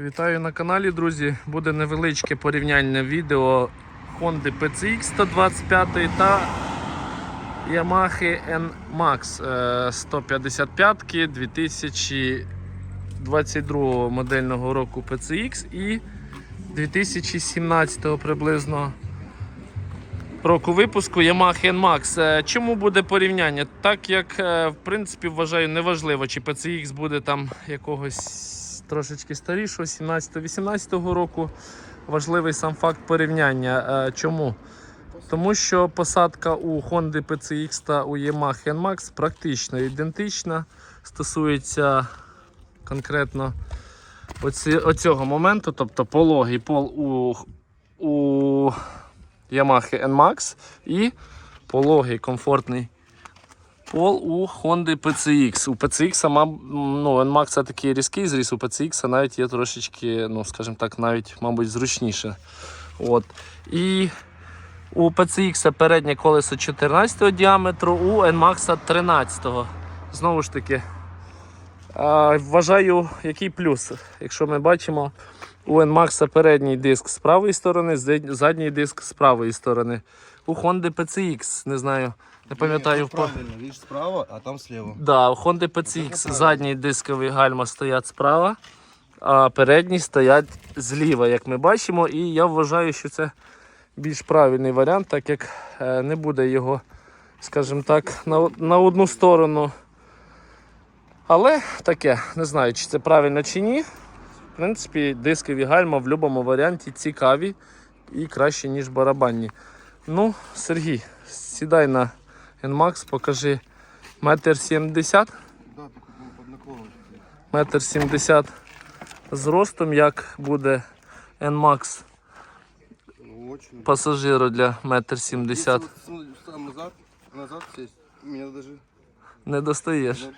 Вітаю на каналі, друзі. Буде невеличке порівняння відео Honda PCX 125 та Yamaha NMAX е, 155 2022 модельного року PCX і 2017 приблизно року випуску Yamaha NMAX. Е, Чому буде порівняння? Так як, е, в принципі, вважаю, неважливо, чи PCX буде там якогось трошечки старішого, 17-18 року. Важливий сам факт порівняння. Е, Чому? Тому що посадка у Honda PCX та у Yamaha NMAX практично ідентична. Стосується конкретно оці, оцього моменту, тобто пологий пол у, у Yamaha NMAX і пологий комфортний пол у Honda PCX. У PCX сама, ну, NMAX це такий різкий зріс, у PCX навіть є трошечки, ну, скажімо так, навіть, мабуть, зручніше. От. І у PCX переднє колесо 14 діаметру, у NMAX 13. Знову ж таки, вважаю, який плюс. Якщо ми бачимо, у NMAX передній диск з правої сторони, задній диск з правої сторони. У Honda PCX, не знаю, не пам'ятаю. Не, в правильно, видишь, справа, а там слева. Да, у Honda PCX задні дискові гальма стоять справа, а передні стоять зліва, як ми бачимо. І я вважаю, що це більш правильний варіант, так як е, не буде його, скажімо так, на, на одну сторону. Але таке, не знаю, чи це правильно чи ні. В принципі, дискові гальма в будь-якому варіанті цікаві і краще, ніж барабанні. Ну, Сергій, сідай на NMAX, покажи метр сімдесят. Метр сімдесят зростом, як буде NMAX Ну, пасажиру для метр сімдесят. Назад, сесть, даже... Не достаєш.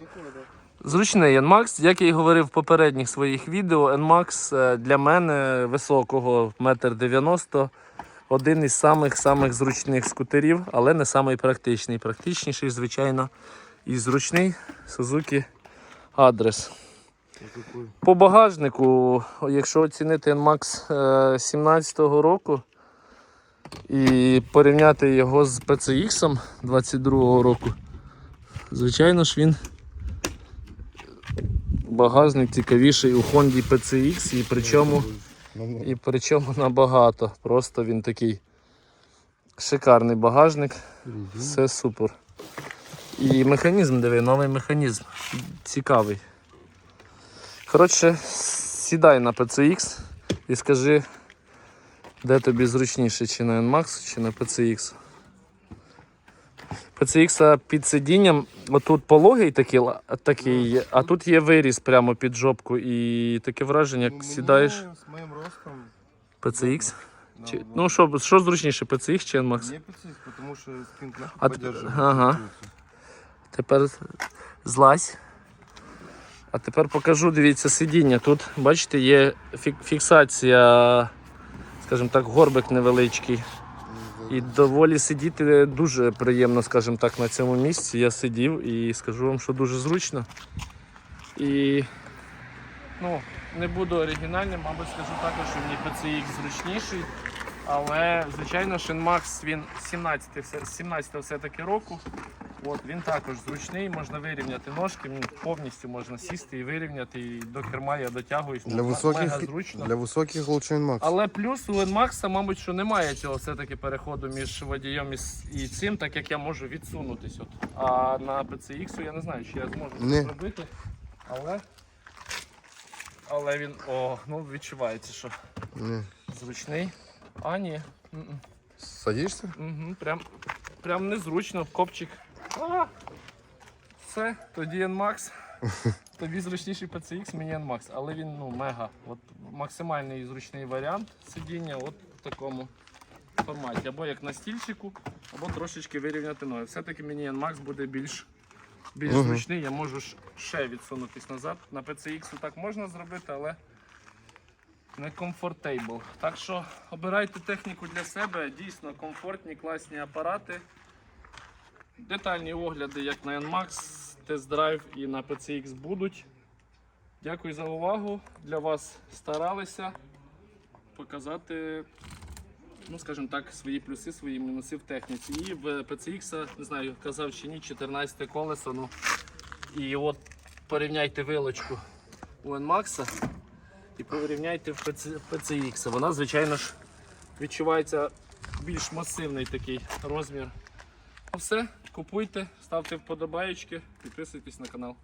Зручний NMAX, як я і говорив в попередніх своїх відео, NMAX е, для мене високого, метр дев'яносто, один із самих самих зручних скутерів, але не самий практичний. Практичніший, звичайно, і зручний Suzuki Адрес. По багажнику, якщо оцінити NMAX 17-го року і порівняти його з PCX 22-го року, звичайно ж він багажник цікавіший у Honda PCX і причому, і причому набагато. Просто він такий шикарний багажник, все супер. І механізм, диви, новий механізм. Цікавий. Коротше, сідай на PCX і скажи, де тобі зручніше, чи на NMAX, чи на PCX. PCX під сидінням, отут пологий такий, такий, є, а тут є виріз прямо під жопку і таке враження, як Ну, сідаєш С моим ростом... PCX. Чи, ну що, що зручніше, PCX чи NMAX? Мне пиццик, потому что спинка мягко А т- поддерживает. ага. Тепер злазь. А тепер покажу, дивіться, сидіння. Тут, бачите, є фік- фіксація, скажімо так, горбик невеличкий. І доволі сидіти дуже приємно, скажімо так, на цьому місці. Я сидів і скажу вам, що дуже зручно. І ну, не буду оригінальним, мабуть, скажу також, що мені PCX зручніший. Але, звичайно, Шинмакс він 17-го 17 все-таки року. От, він також зручний, можна вирівняти ножки, повністю можна сісти і вирівняти, і до керма я дотягуюсь. Для мега зручно. для высоких лучше Max. Але плюс у NMAX, мабуть, що немає цього все-таки переходу між водієм і, цим, так як я можу відсунутись. От. А на PCX я не знаю, чи я зможу це зробити. Але, але він о, ну, відчувається, що Не. зручний. А, ні. м-м. Угу, прям, прям незручно, копчик. А, все, тоді NMAX. Тобі зручніший PCX, мені NMAX, але він ну, мега. От максимальний зручний варіант сидіння от в такому форматі. Або як на стільчику, або трошечки вирівняти ноги. Все-таки мені NMAX буде більш, більш Мгм. зручний, я можу ще відсунутись назад. На PCX так можна зробити, але не комфортейбл. Так що обирайте техніку для себе, дійсно комфортні, класні апарати. Детальні огляди, як на NMAX, тест-драйв і на PCX будуть. Дякую за увагу. Для вас старалися показати, ну скажімо так, свої плюси, свої мінуси в техніці. І в PCX, не знаю, казав чи ні, 14 колесо. Ну, і от порівняйте вилочку у NMAX і порівняйте в PCX. Вона, звичайно ж, відчувається більш масивний такий розмір. Ну все, купуйте, ставте вподобаєчки, підписуйтесь на канал.